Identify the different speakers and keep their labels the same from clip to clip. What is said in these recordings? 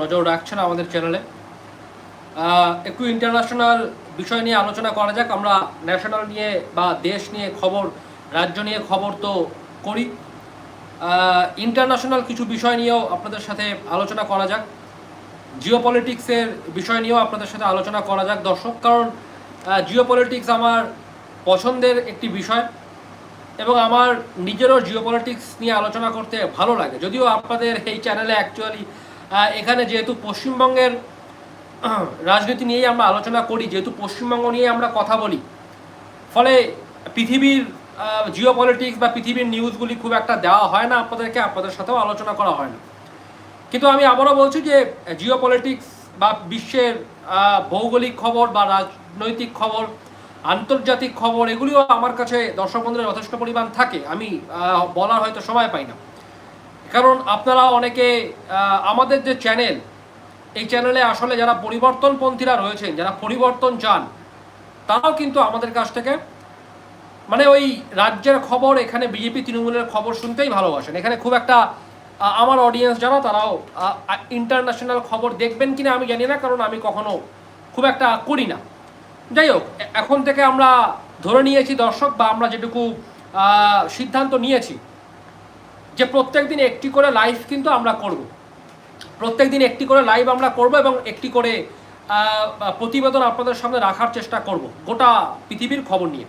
Speaker 1: নজর রাখছেন আমাদের চ্যানেলে একটু ইন্টারন্যাশনাল বিষয় নিয়ে আলোচনা করা যাক। আমরা ন্যাশনাল নিয়ে বা দেশ নিয়ে খবর, রাজ্য নিয়ে খবর তো করি। ইন্টারন্যাশনাল কিছু বিষয় নিয়েও আপনাদের সাথে আলোচনা করা যাক। জিও পলিটিক্সের বিষয় নিয়েও আপনাদের সাথে আলোচনা করা যাক, দর্শক। কারণ জিও পলিটিক্স আমার পছন্দের একটি বিষয় এবং আমার নিজেরও জিও পলিটিক্স নিয়ে আলোচনা করতে ভালো লাগে। যদিও আপনাদের এই চ্যানেলে অ্যাকচুয়ালি এখানে যেহেতু পশ্চিমবঙ্গের রাজনীতি নিয়েই আমরা আলোচনা করি, যেহেতু পশ্চিমবঙ্গ নিয়ে আমরা কথা বলি, ফলে পৃথিবীর জিও পলিটিক্স বা পৃথিবীর নিউজগুলি খুব একটা দেওয়া হয় না, আপনাদেরকে আপনাদের সাথেও আলোচনা করা হয় না। কিন্তু আমি আবারও বলছি যে জিও পলিটিক্স বা বিশ্বের ভৌগোলিক খবর বা রাজনৈতিক খবর, আন্তর্জাতিক খবর, এগুলিও আমার কাছে দর্শক বন্ধুদের যথেষ্ট পরিমাণ থাকে। আমি বলার হয়তো সময় পাই না। কারণ আপনারা অনেকে আমাদের যে চ্যানেল এই চ্যানেলে আসলে যারা পরিবর্তনপন্থীরা রয়েছেন, যারা পরিবর্তন চান, তারাও কিন্তু আমাদের কাছ থেকে মানে ওই রাজ্যের খবর, এখানে বিজেপি তৃণমূলের খবর শুনতেই ভালোবাসেন। এখানে খুব একটা আমার অডিয়েন্স যারা, তারাও ইন্টারন্যাশনাল খবর দেখবেন কিনা আমি জানি না, কারণ আমি কখনো খুব একটা করি না। যাই হোক এখন থেকে আমরা ধরে নিয়েছি দর্শক, বা আমরা যেটুকু সিদ্ধান্ত নিয়েছি যে প্রত্যেক দিন একটি করে লাইভ কিন্তু আমরা করব। প্রত্যেক দিন একটি করে লাইভ আমরা করব এবং একটি করে প্রতিবেদন আপনাদের সামনে রাখার চেষ্টা করব, গোটা পৃথিবীর খবর নিয়ে।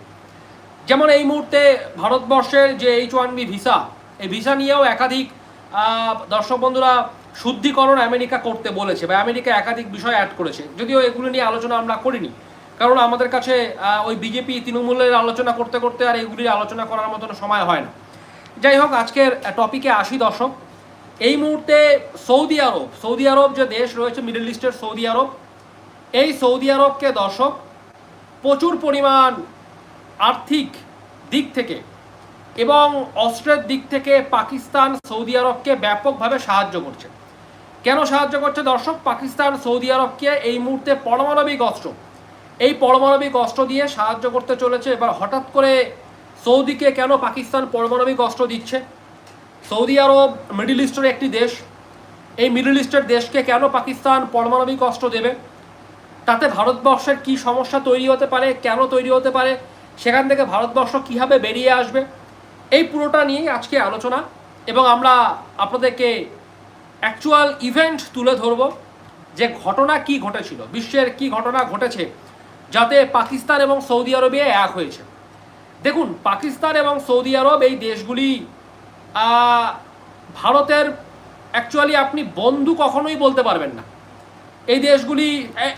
Speaker 1: যেমন এই মুহূর্তে ভারতবর্ষের যে এইচ ওয়ান বি ভিসা, এই ভিসা নিয়েও একাধিক দর্শক বন্ধুরা শুদ্ধিকরণ আমেরিকা করতে বলেছে বা আমেরিকা একাধিক বিষয় অ্যাড করেছে। যদিও এগুলো নিয়ে আলোচনা আমরা করিনি, কারণ আমাদের কাছে ওই বিজেপি তৃণমূলের আলোচনা করতে করতে আর এগুলির আলোচনা করার মতন সময় হয় না। যাই হোক, আজকের টপিকে আসি দর্শক। এই মুহূর্তে সৌদি আরব সৌদি আরব যে দেশ রয়েছে মিডল ইস্টের সৌদি আরব, এই সৌদি আরবকে দর্শক, প্রচুর পরিমাণ আর্থিক দিক থেকে এবং অস্ত্রের দিক থেকে পাকিস্তান সৌদি আরবকে ব্যাপকভাবে সাহায্য করছে। কেন সাহায্য করছে দর্শক? পাকিস্তান সৌদি আরবকে এই মুহূর্তে পারমাণবিক অস্ত্র, এই পারমাণবিক অস্ত্র দিয়ে সাহায্য করতে চলেছে। এবার হঠাৎ করে সৌদিকে কেন পাকিস্তান পারমাণবিক অস্ত্র দিচ্ছে? সৌদি আরব, মিডল ইস্টের একটি দেশ। এই মিডল ইস্টের দেশকে কেন পাকিস্তান পারমাণবিক অস্ত্র দেবে? তাতে ভারতবর্ষের কি সমস্যা তৈরি হতে পারে, কেন তৈরি হতে পারে, সেখান থেকে ভারতবর্ষ কীভাবে বেরিয়ে আসবে? এই পুরোটা নিয়েই আজকে আলোচনা, এবং আমরা আপনাদেরকে অ্যাকচুয়াল ইভেন্ট তুলে ধরব, যে ঘটনা কি ঘটেছিল, বিশ্বের কি ঘটনা ঘটেছে, যাতে পাকিস্তান এবং সৌদি আরবে এক হয়েছে। দেখুন, পাকিস্তান এবং সৌদি আরব এই দেশগুলি ভারতের অ্যাকচুয়ালি আপনি বন্ধু কখনোই বলতে পারবেন না। এই দেশগুলি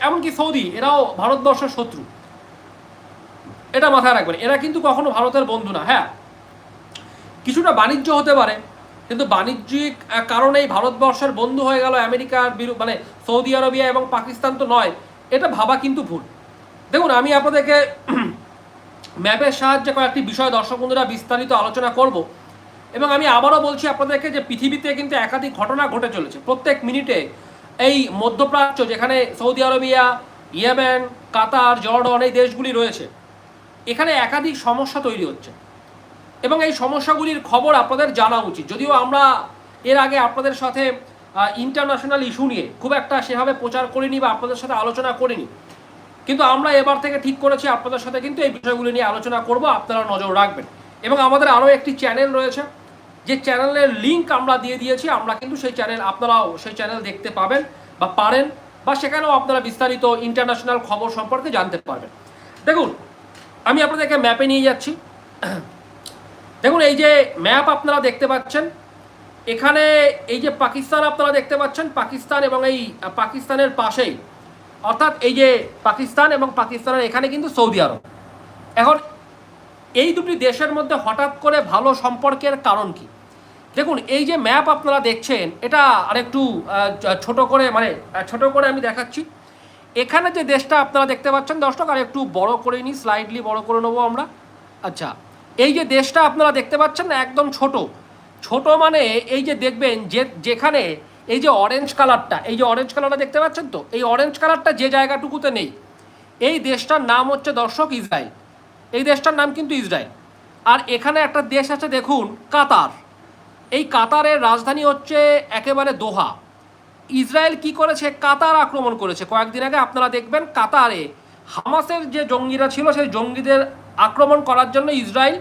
Speaker 1: এমনকি সৌদি, এরাও ভারতবর্ষের শত্রু। এটা মাথায় রাখবেন, এরা কিন্তু কখনো ভারতের বন্ধু না হ্যাঁ। কিছুটা বাণিজ্য হতে পারে, কিন্তু বাণিজ্যিক কারণেই ভারতবর্ষের বন্ধু হয়ে গেল আমেরিকার বিরু মানে সৌদি আরবিয়া এবং পাকিস্তান তো নয়, এটা ভাবা কিন্তু ভুল। দেখুন, আমি আপনাদেরকে ম্যাপের সাহায্যে কয়েকটি বিষয় দর্শক বন্ধুরা বিস্তারিত আলোচনা করব। এবং আমি আবারও বলছি আপনাদেরকে যে পৃথিবীতে কিন্তু একাধিক ঘটনা ঘটে চলেছে। প্রত্যেক মিনিটে এই মধ্যপ্রাচ্য যেখানে Saudi Arabia, Yemen, Qatar, Jordan এই দেশগুলি রয়েছে, এখানে একাধিক সমস্যা তৈরি হচ্ছে। এবং এই সমস্যাগুলির খবর আপনাদের জানা উচিত। যদিও আমরা এর আগে আপনাদের সাথে ইন্টারন্যাশনাল ইস্যু নিয়ে খুব একটা সেভাবে প্রচার করিনি বা আপনাদের সাথে আলোচনা করিনি। কিন্তু আমরা এবার থেকে ঠিক করেছি, আপনাদের সাথে কিন্তু এই বিষয়গুলি নিয়ে আলোচনা করব আপনারা নজর রাখবেন। এবং আমাদের আরও একটি চ্যানেল রয়েছে, যে চ্যানেলের লিঙ্ক আমরা দিয়ে দিয়েছি, আমরা কিন্তু সেই চ্যানেল আপনারাও সেই চ্যানেল দেখতে পাবেন বা পারেন, বা সেখানেও আপনারা বিস্তারিত ইন্টারন্যাশনাল খবর সম্পর্কে জানতে পারবেন। দেখুন, আমি আপনাদেরকে ম্যাপে নিয়ে যাচ্ছি। দেখুন, এই যে ম্যাপ আপনারা দেখতে পাচ্ছেন, এখানে এই যে পাকিস্তান আপনারা দেখতে পাচ্ছেন, পাকিস্তান এবং এই পাকিস্তানের পাশেই অর্থাৎ এই যে পাকিস্তান এবং পাকিস্তানের, এখানে কিন্তু সৌদি আরব। এখন এই দুটি দেশের মধ্যে হঠাৎ করে ভালো সম্পর্কের কারণ কি? দেখুন, এই যে ম্যাপ আপনারা দেখছেন, এটা আরেকটু ছোট করে মানে ছোট করে আমি দেখাচ্ছি। এখানে যে দেশটা আপনারা দেখতে পাচ্ছেন, দর্শক আর একটু বড় করে নিই স্লাইডলি বড় করে নেব আমরা। আচ্ছা এই যে দেশটা আপনারা দেখতে পাচ্ছেন, একদম ছোট। ছোট মানে এই যে দেখবেন যে, যেখানে এই যে অরেঞ্জ কালারটা এই যে অরেঞ্জ কালারটা দেখতে পাচ্ছেন তো? এই অরেঞ্জ কালারটা যে জায়গাটুকুতে নেই। এই দেশটার নাম হচ্ছে দর্শক ইসরায়েল। এই দেশটার নাম কিন্তু ইসরায়েল। আর এখানে একটা দেশ আছে, দেখুন, কাতার। এই কাতারের রাজধানী হচ্ছে একেবারে দোহা। ইসরায়েল কি করেছে? কাতার আক্রমণ করেছে। কয়েকদিন আগে আপনারা দেখবেন কাতারে হামাসের যে জঙ্গিরা ছিল, সেই জঙ্গিদের আক্রমণ করার জন্য ইসরায়েল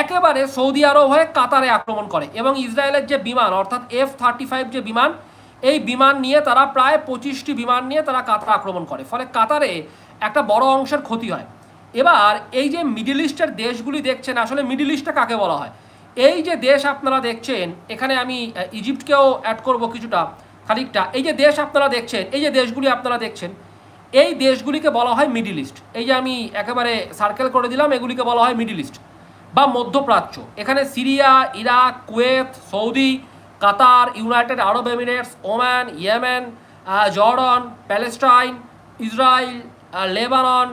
Speaker 1: একেবারে সৌদি আরব হয়ে কাতারে আক্রমণ করে এবং ইসরায়েলের যে বিমান, অর্থাৎ এফ থার্টি ফাইভ যে বিমান, এই বিমান নিয়ে তারা প্রায় পঁচিশটি বিমান নিয়ে তারা কাতার আক্রমণ করে। ফলে কাতারে একটা বড় অংশের ক্ষতি হয়। এবার এই যে মিডিল ইস্টের দেশগুলি দেখছেন, আসলে মিডিল ইস্টটা কাকে বলা হয়? এই যে দেশ আপনারা দেখছেন, এখানে আমি ইজিপ্টকেও অ্যাড করব কিছুটা, খানিকটা। এই যে দেশ আপনারা দেখছেন, এই যে দেশগুলি আপনারা দেখছেন, এই দেশগুলিকে বলা হয় মিডিল ইস্ট এই যে আমি একেবারে সার্কেল করে দিলাম, এগুলিকে বলা হয় মিডিল ইস্ট বা মধ্যপ্রাচ্য। এখানে Syria, Iraq, Kuwait, Saudi, Qatar, United Arab Emirates, Oman, Yemen Jordan, Palestine Israel Lebanon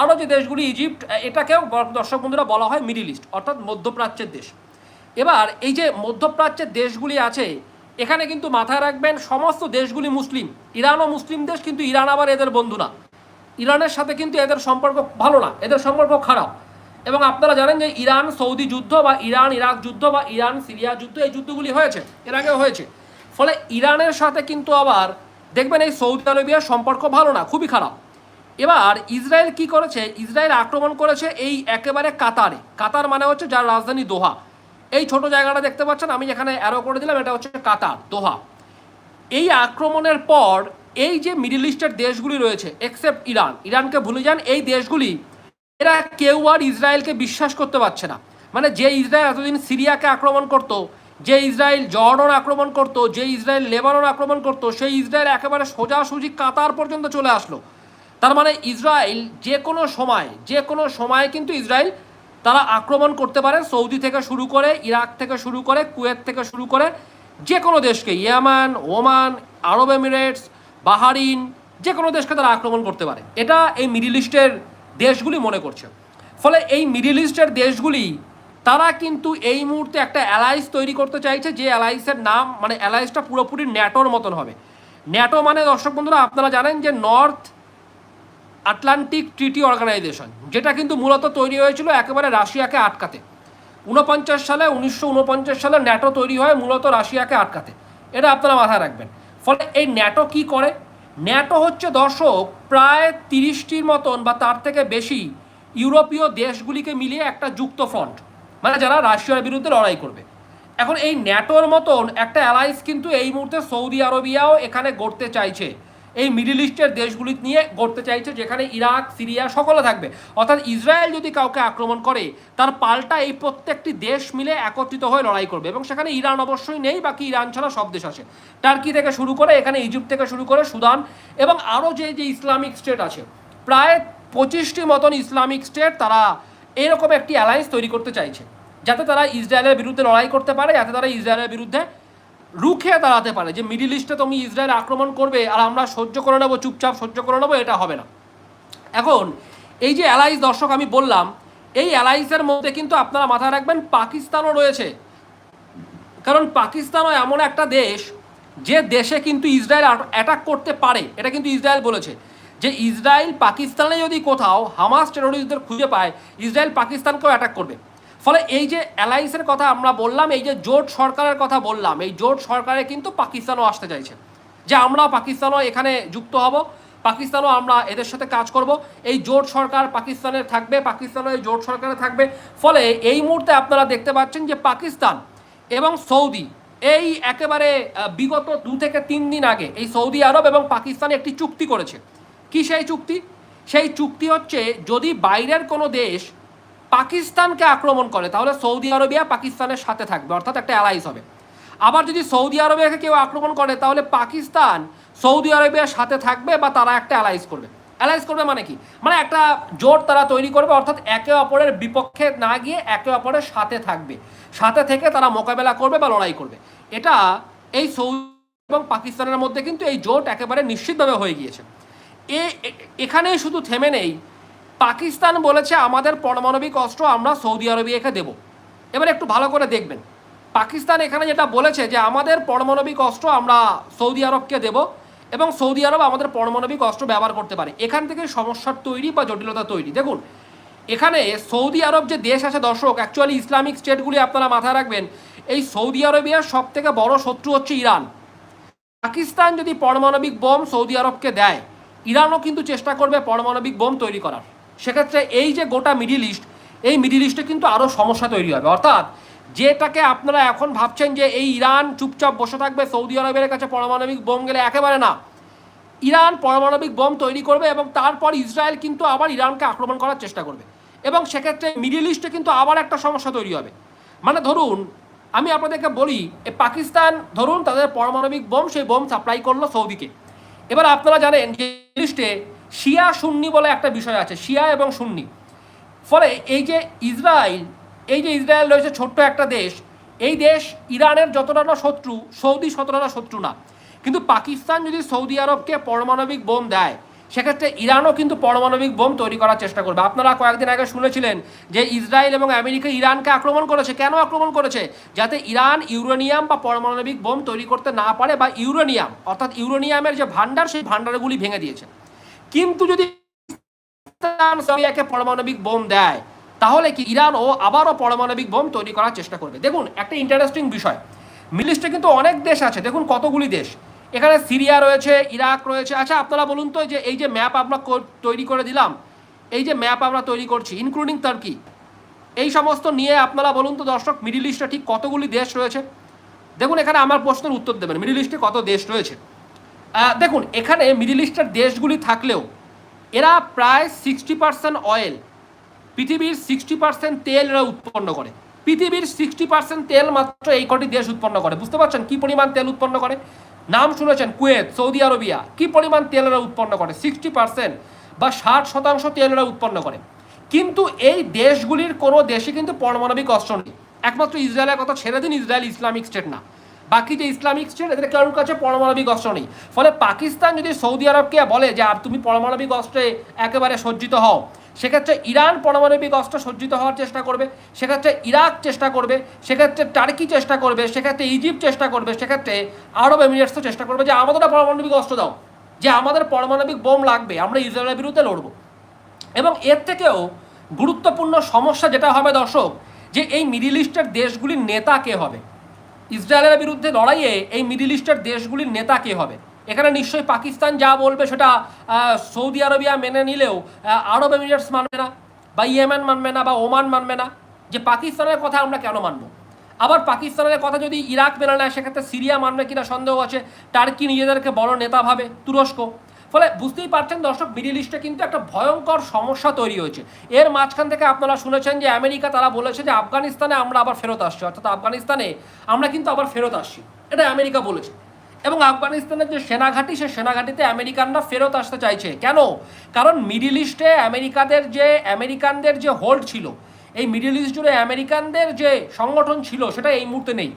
Speaker 1: আরও যে দেশগুলি ইজিপ্ট এটাকেও দর্শক বন্ধুরা বলা হয় মিডিল ইস্ট, অর্থাৎ মধ্যপ্রাচ্যের দেশ। এবার এই যে মধ্যপ্রাচ্যের দেশগুলি আছে, এখানে কিন্তু মাথায় রাখবেন সমস্ত দেশগুলি মুসলিম। ইরানও মুসলিম দেশ, কিন্তু ইরান আবার এদের বন্ধু না। ইরানের সাথে কিন্তু এদের সম্পর্ক ভালো না, এদের সম্পর্ক খারাপ। এবং আপনারা জানেন যে ইরান সৌদি যুদ্ধ বা ইরান, ইরাক যুদ্ধ বা ইরান, সিরিয়া যুদ্ধ, এই যুদ্ধগুলি হয়েছে, এর আগেও হয়েছে। ফলে ইরানের সাথে কিন্তু আবার দেখবেন এই সৌদি আরবিয়ার সম্পর্ক ভালো না, খুবই খারাপ। এবার ইসরায়েল কি করেছে? ইসরায়েল আক্রমণ করেছে এই একেবারে কাতারে। কাতার মানে হচ্ছে যার রাজধানী দোহা। এই ছোট জায়গাটা দেখতে পাচ্ছেন, আমি যেখানে অ্যারো করে দিলাম, এটা হচ্ছে কাতার, দোহা। এই আক্রমণের পর এই যে মিডিল ইস্টের দেশগুলি রয়েছে এক্সেপ্ট ইরান, ইরানকে ভুলে যান, এই দেশগুলি এরা কেউ আর ইসরায়েলকে বিশ্বাস করতে পারছে না। মানে যে ইসরায়েল এতদিন সিরিয়াকে আক্রমণ করত, যে ইসরায়েল জর্ডন আক্রমণ করত, যে ইসরায়েল লেবানন আক্রমণ করত, সেই ইসরায়েল একেবারে সোজাসুজি কাতার পর্যন্ত চলে আসলো। তার মানে ইসরায়েল যে কোনো সময়, যে কোনো সময় কিন্তু ইসরায়েল তারা আক্রমণ করতে পারে। সৌদি থেকে শুরু করে, ইরাক থেকে শুরু করে, কুয়েত থেকে শুরু করে যে কোনো দেশকে, Yemen, Oman, Arab Emirates, Bahrain, যে কোনো দেশকে তারা আক্রমণ করতে পারে। এটা এই মিডিল ইস্টের দেশগুলি মনে করছে। ফলে এই মিডিল ইস্টের দেশগুলি, তারা কিন্তু এই মুহূর্তে একটা অ্যালায়েন্স তৈরি করতে চাইছে, যে অ্যালায়েন্সের নাম মানে অ্যালায়েন্সটা পুরোপুরি ন্যাটোর মতন হবে। ন্যাটো মানে দর্শক বন্ধুরা, আপনারা জানেন যে নর্থ আটলান্টিক ট্রিটি অর্গানাইজেশন যেটা কিন্তু মূলত তৈরি হয়েছিল একেবারে রাশিয়াকে আটকাতে। উনপঞ্চাশ সালে, উনিশশো উনপঞ্চাশ সালে ন্যাটো তৈরি হয়, মূলত রাশিয়াকে আটকাতে। এটা আপনারা মাথায় রাখবেন। ফলে এই ন্যাটো কি করে? ন্যাটো হচ্ছে দর্শক প্রায় তিরিশটির মতন বা তার থেকে বেশি ইউরোপীয় দেশগুলিকে মিলিয়ে একটা যুক্ত ফ্রন্ট মানে যারা রাশিয়ার বিরুদ্ধে লড়াই করবে। এখন এই ন্যাটোর মতন একটা অ্যালায়েন্স কিন্তু এই মুহূর্তে সৌদি আরবিয়াও এখানে গড়তে চাইছে। এই মিডিল ইস্টের দেশগুলি নিয়ে গড়তে চাইছে, যেখানে ইরাক, সিরিয়া সকলে থাকবে। অর্থাৎ ইসরায়েল যদি কাউকে আক্রমণ করে, তার পাল্টা এই প্রত্যেকটি দেশ মিলে একত্রিত হয়ে লড়াই করবে এবং সেখানে ইরান অবশ্যই নেই, বাকি ইরান ছাড়া সব দেশ আছে। টার্কি থেকে শুরু করে, এখানে ইজিপ্ট থেকে শুরু করে সুদান এবং আরও যে যে ইসলামিক স্টেট আছে, প্রায় পঁচিশটি মতন ইসলামিক স্টেট তারা এরকম একটি অ্যালায়েন্স তৈরি করতে চাইছে, যাতে তারা ইসরায়েলের বিরুদ্ধে লড়াই করতে পারে, যাতে তারা ইসরায়েলের বিরুদ্ধে রুখে দাঁড়াতে পারে যে মিডিল ইস্টে তুমি ইসরায়েল আক্রমণ করবে আর আমরা সহ্য করে নেব, চুপচাপ সহ্য করে নেব, এটা হবে না। এখন এই যে অ্যালাইস দর্শক, আমি বললাম, এই অ্যালাইসের মধ্যে কিন্তু আপনারা মাথায় রাখবেন পাকিস্তানও রয়েছে। কারণ পাকিস্তানও এমন একটা দেশ যে দেশে কিন্তু ইসরায়েল অ্যাটাক করতে পারে, এটা কিন্তু ইসরায়েল বলেছে। যে ইসরায়েল পাকিস্তানে যদি কোথাও হামাস টেরোরিস্টদের খুঁজে পায়, ইসরায়েল পাকিস্তানকেও অ্যাটাক করবে। ফলে এই যে অ্যালায়েন্সের কথা আমরা বললাম, এই যে জোট সরকারের কথা বললাম, এই জোট সরকারে কিন্তু পাকিস্তানও আসতে চাইছে। যে আমরা পাকিস্তানও এখানে যুক্ত হব, পাকিস্তানও আমরা এদের সাথে কাজ করব, এই জোট সরকার পাকিস্তানের থাকবে, পাকিস্তানও এই জোট সরকারে থাকবে। ফলে এই মুহূর্তে আপনারা দেখতে পাচ্ছেন যে পাকিস্তান এবং সৌদি, এই একেবারে বিগত দু থেকে তিন দিন আগে এই সৌদি আরব এবং পাকিস্তান একটি চুক্তি করেছে। কি সেই চুক্তি? সেই চুক্তি হচ্ছে, যদি বাইরের কোনো দেশ পাকিস্তানকে আক্রমণ করে, তাহলে সৌদি আরবিয়া পাকিস্তানের সাথে থাকবে, অর্থাৎ একটা অ্যালাইস হবে। আবার যদি সৌদি আরবিয়াকে কেউ আক্রমণ করে, তাহলে পাকিস্তান সৌদি আরবিয়ার সাথে থাকবে বা তারা একটা অ্যালাইস করবে। অ্যালাইস করবে মানে কি? মানে একটা জোট তারা তৈরি করবে, অর্থাৎ একে অপরের বিপক্ষে না গিয়ে একে অপরের সাথে থাকবে। সাথে থেকে তারা মোকাবেলা করবে বা লড়াই করবে। এটা এই সৌদি এবং পাকিস্তানের মধ্যে কিন্তু এই জোট একেবারে নিশ্চিতভাবে হয়ে গিয়েছে। এ এ- এখানেই শুধু থেমে নেই পাকিস্তান বলেছে আমাদের পারমাণবিক অস্ত্র আমরা সৌদি আরবিয়াকে দেব। এবার একটু ভালো করে দেখবেন। পাকিস্তান এখানে যেটা বলেছে যে আমাদের পারমাণবিক অস্ত্র আমরা সৌদি আরবকে দেব এবং সৌদি আরব আমাদের পারমাণবিক অস্ত্র ব্যবহার করতে পারে। এখান থেকে সমস্যার তৈরি বা জটিলতা তৈরি। দেখুন, এখানে সৌদি আরব যে দেশ আছে দর্শক অ্যাকচুয়ালি ইসলামিক স্টেটগুলি আপনারা মাথায় রাখবেন, এই সৌদি আরবিয়ার সব থেকে বড় শত্রু হচ্ছে ইরান। পাকিস্তান যদি পারমাণবিক বোম সৌদি আরবকে দেয়, ইরানও কিন্তু চেষ্টা করবে পারমাণবিক বোম তৈরি করার। সেক্ষেত্রে এই যে গোটা মিডিল ইস্ট এই মিডিল ইস্টে কিন্তু আরও সমস্যা তৈরি হবে। অর্থাৎ যেটাকে আপনারা এখন ভাবছেন যে এই ইরান চুপচাপ বসে থাকবে, সৌদি আরবের কাছে পারমাণবিক বোম গেলে একেবারে না। ইরান পারমাণবিক বোম তৈরি করবে এবং তারপর ইসরায়েল কিন্তু আবার ইরানকে আক্রমণ করার চেষ্টা করবে। এবং সেক্ষেত্রে মিডিল ইস্টে কিন্তু আবার একটা সমস্যা তৈরি হবে। মানে ধরুন, আমি আপনাদেরকে বলি, এ পাকিস্তান, ধরুন তাদের পারমাণবিক বোম, সেই বোম সাপ্লাই করল সৌদিকে। এবার আপনারা জানেন যে লিস্টে শিয়া সুন্নি বলে একটা বিষয় আছে, শিয়া এবং সুন্নি। ফলে এই যে ইসরায়েল, এই যে ইসরায়েল রয়েছে ছোট্ট একটা দেশ, এই দেশ ইরানের যতটা না শত্রু, সৌদি শতটা শত্রু না। কিন্তু পাকিস্তান যদি সৌদি আরবকে পারমাণবিক বোম দেয়, সেক্ষেত্রে ইরানও কিন্তু পারমাণবিক বোম তৈরি করার চেষ্টা করবে। আপনারা কয়েকদিন আগে শুনেছিলেন যে ইসরায়েল এবং আমেরিকা ইরানকে আক্রমণ করেছে। কেন আক্রমণ করেছে? যাতে ইরান ইউরেনিয়াম বা পারমাণবিক বোম তৈরি করতে না পারে বা ইউরেনিয়াম, অর্থাৎ ইউরেনিয়ামের যে ভান্ডার সেই ভান্ডারগুলি ভেঙে দিয়েছে। কিন্তু যদি সিরিয়াকে পারমাণবিক বোম দেয়, তাহলে কি ইরান ও আবারও পারমাণবিক বোম তৈরি করার চেষ্টা করবে? দেখুন, একটা ইন্টারেস্টিং বিষয়। মিলিস্টে কিন্তু অনেক দেশ আছে, দেখুন কতগুলি দেশ। এখানে সিরিয়া রয়েছে, ইরাক রয়েছে। আচ্ছা আপনারা বলুন তো যে, এই যে ম্যাপ আমরা তৈরি করে দিলাম, এই যে ম্যাপ আমরা তৈরি করছি ইনক্লুডিং টার্কি এই সমস্ত নিয়ে আপনারা বলুন তো দর্শক মিডিল ইস্টে ঠিক কতগুলি দেশ রয়েছে? দেখুন, এখানে আমার প্রশ্নের উত্তর দেবেন। মিডিল ইস্টে কত দেশ রয়েছে? দেখুন, এখানে মিডিল ইস্টের দেশগুলি থাকলেও এরা প্রায় সিক্সটি পার্সেন্ট অয়েল পৃথিবীর সিক্সটি পার্সেন্ট তেল এরা উৎপন্ন করে। পৃথিবীর সিক্সটি পার্সেন্ট তেল মাত্র এই কটি দেশ উৎপন্ন করে। বুঝতে পারছেন কি পরিমাণ তেল উৎপন্ন করে? নাম শুনেছেন, কুয়েত, সৌদি আরবিয়া, কি পরিমাণ তেল এরা উৎপন্ন করে? সিক্সটি পার্সেন্ট বা ষাট শতাংশ তেল এরা উৎপন্ন করে। কিন্তু এই দেশগুলির কোনো দেশে কিন্তু পারমাণবিক অস্ত্র নেই। একমাত্র ইসরায়েলের কথা ছেড়ে দিন, ইসরায়েল ইসলামিক স্টেট না। বাকি যে ইসলামিক স্টেট এদের কারোর কাছে পারমাণবিক অস্ত্র নেই। ফলে পাকিস্তান যদি সৌদি আরবকে বলে যে, আর তুমি পারমাণবিক অস্ত্রে একেবারে সজ্জিত হও, সেক্ষেত্রে ইরান পারমাণবিক অস্ত্র সজ্জিত হওয়ার চেষ্টা করবে, সেক্ষেত্রে ইরাক চেষ্টা করবে, সেক্ষেত্রে টার্কি চেষ্টা করবে, সেক্ষেত্রে ইজিপ্ট চেষ্টা করবে, সেক্ষেত্রে আরব এমিরেটসও চেষ্টা করবে যে, আমাদের পারমাণবিক অস্ত্র দাও, যে আমাদের পারমাণবিক বোম লাগবে, আমরা ইসরায়েলের বিরুদ্ধে লড়বো। এবং এর থেকেও গুরুত্বপূর্ণ সমস্যা যেটা হবে দর্শক, যে এই মিডিল ইস্টের দেশগুলির নেতা কে হবে? ইসরায়েলের বিরুদ্ধে লড়াইয়ে এই মিডিল ইস্টের দেশগুলির নেতা কে হবে? এখানে নিশ্চয়ই পাকিস্তান যা বলবে সেটা সৌদি আরবিয়া মেনে নিলেও আরব এমিরেটস মানবে না বা ইয়েমেন মানবে না বা ওমান মানবে না। যে পাকিস্তানের কথা আমরা কেন মানব? আবার পাকিস্তানের কথা যদি ইরাক মেনে নেয়, সেক্ষেত্রে সিরিয়া মানবে কিনা সন্দেহ আছে। টার্কি নিজেদেরকে বড় নেতা ভাবে, তুরস্ক। ফলে বুঝতেই পারছেন দর্শক মিডিল ইস্টে কিন্তু একটা ভয়ঙ্কর সমস্যা তৈরি হয়েছে। এর মাঝখান থেকে আপনারা শুনেছেন যে আমেরিকা তারা বলেছে যে আফগানিস্তানে আমরা আবার ফেরত আসছি, অর্থাৎ আফগানিস্তানে আমরা কিন্তু আবার ফেরত আসছি। এটা আমেরিকা বলেছে। এবং আফগানিস্তানের যে সেনাঘাঁটি সে সেনাঘাঁটিতে আমেরিকানরা ফেরত আসতে চাইছে। কেন? কারণ মিডিল ইস্টে আমেরিকাদের যে, আমেরিকানদের যে হোল্ড ছিল, এই মিডিল ইস্ট জুড়ে আমেরিকানদের যে সংগঠন ছিল, সেটা এই মুহূর্তে নেই।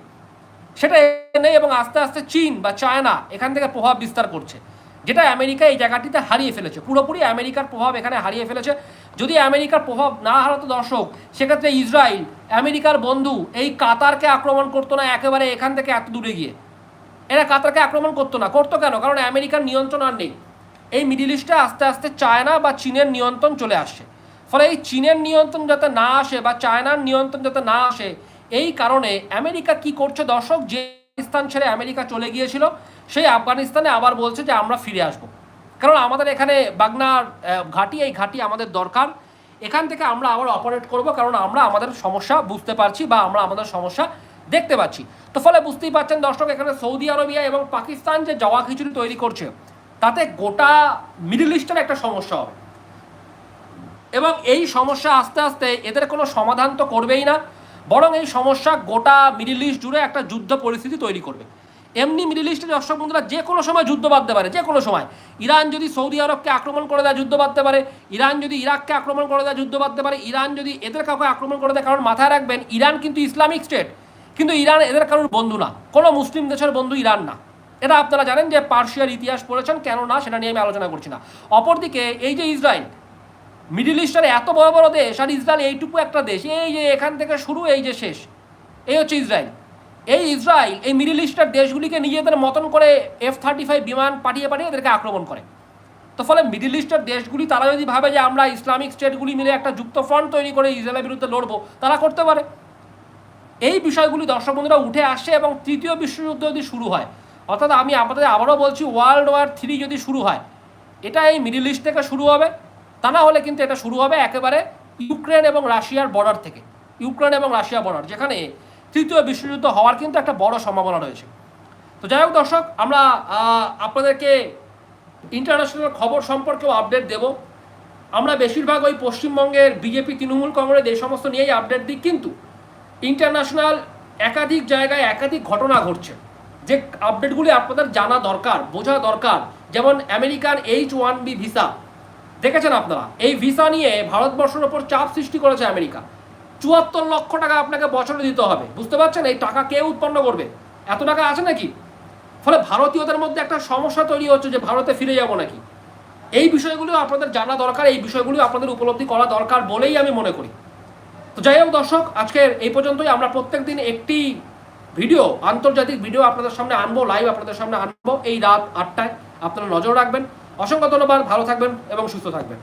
Speaker 1: সেটা নেই এবং আস্তে আস্তে চীন বা চায়না এখান থেকে প্রভাব বিস্তার করছে। যেটা আমেরিকা এই জায়গাটিতে হারিয়ে ফেলেছে। পুরোপুরি আমেরিকার প্রভাব এখানে হারিয়ে ফেলেছে। যদি আমেরিকার প্রভাব না হারাতো দর্শক, সেক্ষেত্রে ইসরায়েল, আমেরিকার বন্ধু এই কাতারকে আক্রমণ করতো না, একেবারে এখান থেকে এত দূরে গিয়ে। এরা কাতারকে আক্রমণ করতো না। করতো কেন? কারণ আমেরিকার নিয়ন্ত্রণ আর নেই। এই মিডিল ইস্টে আস্তে আস্তে চায়না বা চীনের নিয়ন্ত্রণ চলে আসছে। ফলে এই চীনের নিয়ন্ত্রণ যাতে না আসে বা চায়নার নিয়ন্ত্রণ যাতে না আসে, এই কারণে আমেরিকা কি করছে দর্শক? যে আফগানিস্তান ছেড়ে আমেরিকা চলে গিয়েছিল, সেই আফগানিস্তানে আবার বলছে যে আমরা ফিরে আসব। কারণ আমাদের এখানে বাগনার ঘাঁটি, এই ঘাঁটি আমাদের দরকার। এখান থেকে আমরা আবার অপারেট করব কারণ আমরা আমাদের সমস্যা বুঝতে পারছি বা আমরা আমাদের সমস্যা দেখতে পাচ্ছি। তো ফলে বুঝতেই পারছেন দর্শক, এখানে সৌদি আরবিয়া এবং পাকিস্তান যে জওয়া খিচুড়ি তৈরি করছে, তাতে গোটা মিডিল ইস্টের একটা সমস্যা হবে। এবং এই সমস্যা আস্তে আস্তে এদের কোনো সমাধান তো করবেই না। বরং এই সমস্যা গোটা মিডিল ইস্ট জুড়ে একটা যুদ্ধ পরিস্থিতি তৈরি করবে। এমনি মিডিল ইস্টের দর্শক বন্ধুরা যে কোনো সময় যুদ্ধ বাঁধতে পারে, যে কোনো সময়। ইরান যদি সৌদি আরবকে আক্রমণ করে দেয়, যুদ্ধ বাঁধতে পারে। ইরান যদি ইরাককে আক্রমণ করে দেয়, যুদ্ধ বাঁধতে পারে। ইরান যদি এদের কাউকে আক্রমণ করে দেয়, কারণ মাথায় রাখবেন, ইরান কিন্তু ইসলামিক স্টেট। কিন্তু ইরান এদের কারোর বন্ধু না। কোনো মুসলিম দেশের বন্ধু ইরান না। এটা আপনারা জানেন যে পার্সিয়ার ইতিহাস পড়েছেন, কেন না সেটা নিয়ে আমি আলোচনা করছি না। অপরদিকে এই যে ইসরায়েল মিডিল ইস্টের এত বড় বড় দেশ আর ইসরায়েল এইটুকু একটা দেশ, এই যে এখান থেকে শুরু, এই যে শেষ, এই হচ্ছে ইসরায়েল। এই ইসরায়েল এই মিডিল ইস্টার দেশগুলিকে নিজেদের মতন করে এফ থার্টি ফাইভ বিমান পাঠিয়ে পাঠিয়ে এদেরকে আক্রমণ করে। তো ফলে মিডিল ইস্টের দেশগুলি, তারা যদি ভাবে যে আমরা ইসলামিক স্টেটগুলি মিলে একটা যুক্ত ফ্রন্ট তৈরি করে ইসরায়েলের বিরুদ্ধে লড়বো, তারা করতে পারে। এই বিষয়গুলি, দর্শক বন্ধুরা, উঠে আসে এবং তৃতীয় বিশ্বযুদ্ধ যদি শুরু হয়, অর্থাৎ আমি আপনাদের আবারও বলছি ওয়ার্ল্ড ওয়ার থ্রি যদি শুরু হয়, এটা এই মিডিল ইস্ট থেকে শুরু হবে। তা না হলে কিন্তু এটা শুরু হবে একেবারে ইউক্রেন এবং রাশিয়ার বর্ডার থেকে। ইউক্রেন এবং রাশিয়া বর্ডার যেখানে তৃতীয় বিশ্বযুদ্ধ হওয়ার কিন্তু একটা বড় সম্ভাবনা রয়েছে। তো যাই হোক দর্শক, আমরা আপনাদেরকে ইন্টারন্যাশনাল খবর সম্পর্কেও আপডেট দেব। আমরা বেশিরভাগ ওই পশ্চিমবঙ্গের বিজেপি তৃণমূল কংগ্রেস, এই সমস্ত নিয়েই আপডেট দিই, কিন্তু ইন্টারন্যাশনাল একাধিক জায়গায় একাধিক ঘটনা ঘটছে। যে আপডেটগুলি আপনাদের জানা দরকার, বোঝা দরকার, যেমন American H one B visa দেখেছেন আপনারা, এই ভিসা নিয়ে ভারতবর্ষের ওপর চাপ সৃষ্টি করেছে আমেরিকা। চুয়াত্তর লক্ষ টাকা আপনাকে বছরে দিতে হবে। বুঝতে পারছেন? এই টাকা কে উৎপন্ন করবে? এত টাকা আছে নাকি? ফলে ভারতীয়দের মধ্যে একটা সমস্যা তৈরি হচ্ছে যে ভারতে ফিরে যাব নাকি? এই বিষয়গুলো আপনাদের জানা দরকার, এই বিষয়গুলো আপনাদের উপলব্ধি করা দরকার বলেই আমি মনে করি। তো যাই হোক দর্শক, আজকের এই পর্যন্তই। আমরা প্রত্যেক দিন একটি ভিডিও, আন্তর্জাতিক ভিডিও আপনাদের সামনে আনব লাইভ আপনাদের সামনে আনব এই রাত আটটায়। আপনারা নজর রাখবেন। অসংখ্য ধন্যবাদ ভালো থাকবেন এবং সুস্থ থাকবেন।